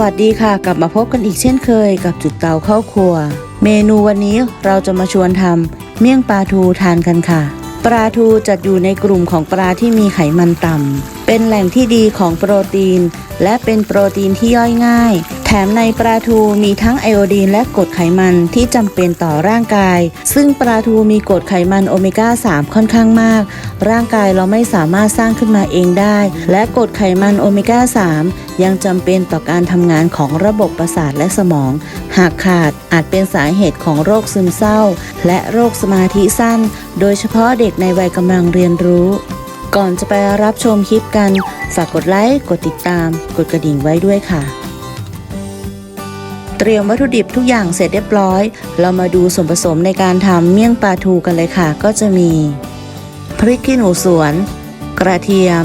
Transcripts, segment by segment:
วัสดีค่ะ กลับมาพบกันอีกเช่นเคยกับจุดเตาเข้าครัว เมนูวันนี้เราจะมาชวนทำเมี่ยงปลาทูทานกันค่ะ ปลาทูจัดอยู่ในกลุ่มของปลาที่มีไขมันต่ำ เป็นแหล่งที่ดีของโปรตีน และเป็นโปรตีนที่ย่อยง่าย แถมในปลาทูมีทั้งไอโอดีนและกรดไขมันที่จำเป็นต่อร่างกาย ซึ่งปลาทูมีกรดไขมันโอเมก้า 3 ค่อนข้างมาก ร่างกายเราไม่สามารถสร้างขึ้นมาเองได้ และกรดไขมันโอเมก้า 3 ยังจำเป็นต่อการทำงานของระบบประสาทและสมอง หากขาดอาจเป็นสาเหตุของโรคซึมเศร้า และโรคสมาธิสั้น โดยเฉพาะเด็กในวัยกำลังเรียนรู้ ก่อนจะไปรับชมคลิปกัน ฝากกดไลค์ กดติดตาม กดกระดิ่งไว้ด้วยค่ะ เตรียมวัตถุดิบทุกอย่างเสร็จเรียบร้อย เรามาดูส่วนผสมในการทำเมี่ยงปลาทูกันเลยค่ะ ก็จะมี พริกขี้หนูสวน กระเทียม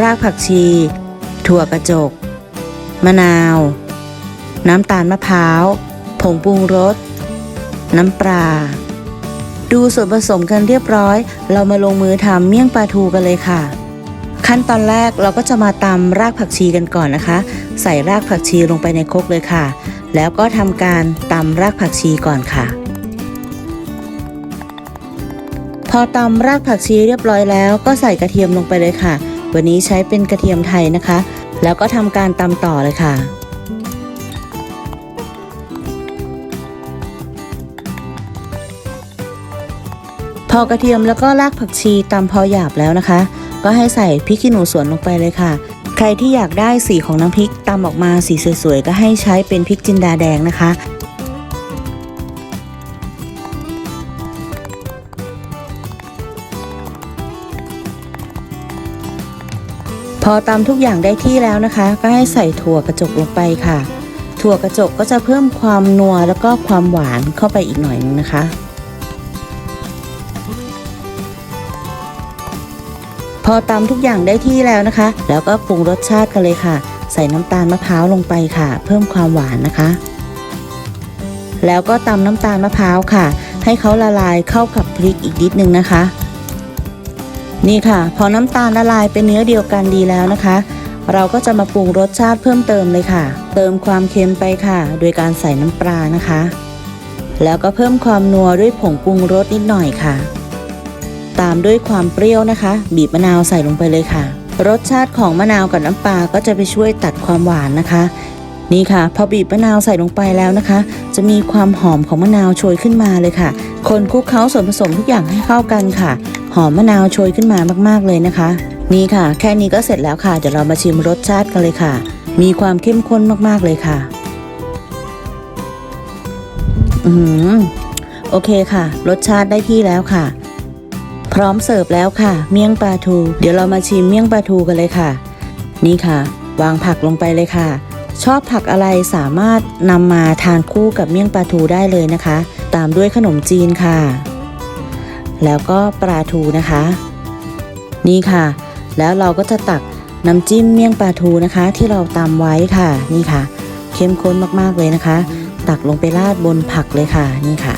รากผักชี ถั่วกระจก มะนาว น้ำตาลมะพร้าว ผงปรุงรส น้ำปลา ดูส่วนผสมกันเรียบร้อย เรามาลงมือทำเมี่ยงปลาทูกันเลยค่ะ ขั้นตอนแรกเราก็จะมาตำรากผักชีกันก่อนนะคะ ใส่รากผักชีลงไปในครกเลยค่ะ แล้วก็ทำการตำรากผักชีก่อนค่ะ พอตำรากผักชีเรียบร้อยแล้ว ก็ใส่กระเทียมลงไปเลยค่ะ วันนี้ใช้เป็นกระเทียมไทยนะคะ แล้วก็ทำการตำต่อเลยค่ะ พอกระเทียมแล้วก็รากผักชีตำพอหยาบแล้วนะคะ ก็ให้ใส่พริกขี้หนูสวนลงไปเลยค่ะ ใครที่อยากได้สีของน้ำพริกตำออกมาสีสวยๆ ก็ให้ใช้เป็นพริกจินดาแดงนะคะพอตำทุกอย่างได้ที่แล้วนะคะ ก็ให้ใส่ถั่วกระจกลงไปค่ะ ถั่วกระจกก็จะเพิ่มความนัวแล้วก็ความหวานเข้าไปอีกหน่อยนึงนะคะ พอตำทุกอย่างได้ที่แล้วนะคะ แล้วก็ปรุงรสชาติกันเลยค่ะ ใส่น้ำตาลมะพร้าวลงไปค่ะ เพิ่มความหวานนะคะ แล้วก็ตำน้ำตาลมะพร้าวค่ะ ให้เขาละลายเข้ากับพริกอีกนิดนึงนะคะ นี่ค่ะ พอน้ำตาลละลายเป็นเนื้อเดียวกันดีแล้วนะคะ เราก็จะมาปรุงรสชาติเพิ่มเติมเลยค่ะ เติมความเค็มไปค่ะ โดยการใส่น้ำปลานะคะ แล้วก็เพิ่มความนัวด้วยผงปรุงรสนิดหน่อยค่ะ ตามด้วยความเปรี้ยวนะคะ บีบมะนาวใส่ลงไปเลยค่ะ รสชาติของมะนาวกับน้ำปลาก็จะไปช่วยตัดความหวานนะคะ นี่ค่ะ พอบีบมะนาวใส่ลงไปแล้วนะคะ จะมีความหอมของมะนาวโชยขึ้นมาเลยค่ะ คนคลุกเคล้าส่วนผสมทุกอย่างให้เข้ากันค่ะ หอมมะนาวโชยขึ้นมามากๆเลยนะคะ นี่ค่ะ แค่นี้ก็เสร็จแล้วค่ะเดี๋ยวเรามาชิมรสชาติกันเลยค่ะ มีความเข้มข้นมากๆเลยค่ะ อืมโอเคค่ะ รสชาติได้ที่แล้วค่ะ พร้อมเสิร์ฟแล้วค่ะ เมี่ยงปลาทู เดี๋ยวเรามาชิมเมี่ยงปลาทูกันเลยค่ะ นี่ค่ะ วางผักลงไปเลยค่ะ ชอบผักอะไรสามารถนำมาทานคู่กับเมี่ยงปลาทูได้เลยนะคะ ตามด้วยขนมจีนค่ะ แล้วก็ปลาทูนะคะ นี่ค่ะ แล้วเราก็จะตักน้ำจิ้มเมี่ยงปลาทูนะคะ ที่เราตำไว้ค่ะ นี่ค่ะ เข้มข้นมากๆเลยนะคะ ตักลงไปราดบนผักเลยค่ะ นี่ค่ะ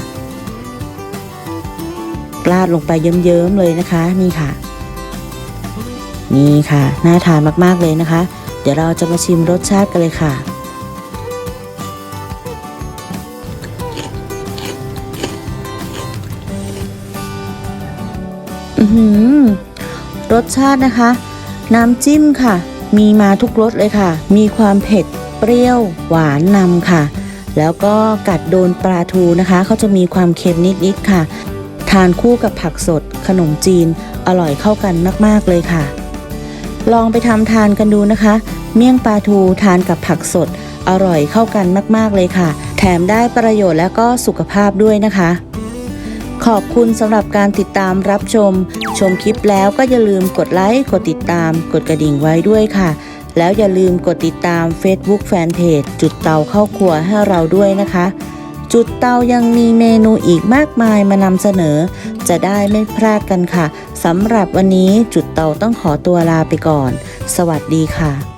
ราดลงไปเยิ้มๆเลยนะคะ นี่ค่ะ นี่ค่ะ น่าทานมากๆเลยนะคะ เดี๋ยวเราจะมาชิมรสชาติกันเลยค่ะอือหือรสชาตินะคะ น้ำจิ้มค่ะ มีมาทุกรสเลยค่ะ มีความเผ็ดเปรี้ยว หวานนำค่ะ แล้วก็กัดโดนปลาทูนะคะเขาจะมีความเค็มนิดๆค่ะ ทานคู่กับผักสด ขนมจีน อร่อยเข้ากันมาก ๆ เลยค่ะ ลองไปทำทานกันดูนะคะ เมี่ยงปลาทูทานกับผักสด อร่อยเข้ากันมาก ๆ เลยค่ะ แถมได้ประโยชน์และก็สุขภาพด้วยนะคะ ขอบคุณสำหรับการติดตามรับชม ชมคลิปแล้วก็อย่าลืมกดไลค์ กดติดตาม กดกระดิ่งไว้ด้วยค่ะ แล้วอย่าลืมกดติดตาม Facebook Fanpage จุดเตาเข้าครัวให้เราด้วยนะคะ จุดเตายังมีเมนูอีกมากมายมานำเสนอ จะได้ไม่พลาดกันค่ะสำหรับวันนี้จุดเตาต้องขอตัวลาไปก่อน สวัสดีค่ะ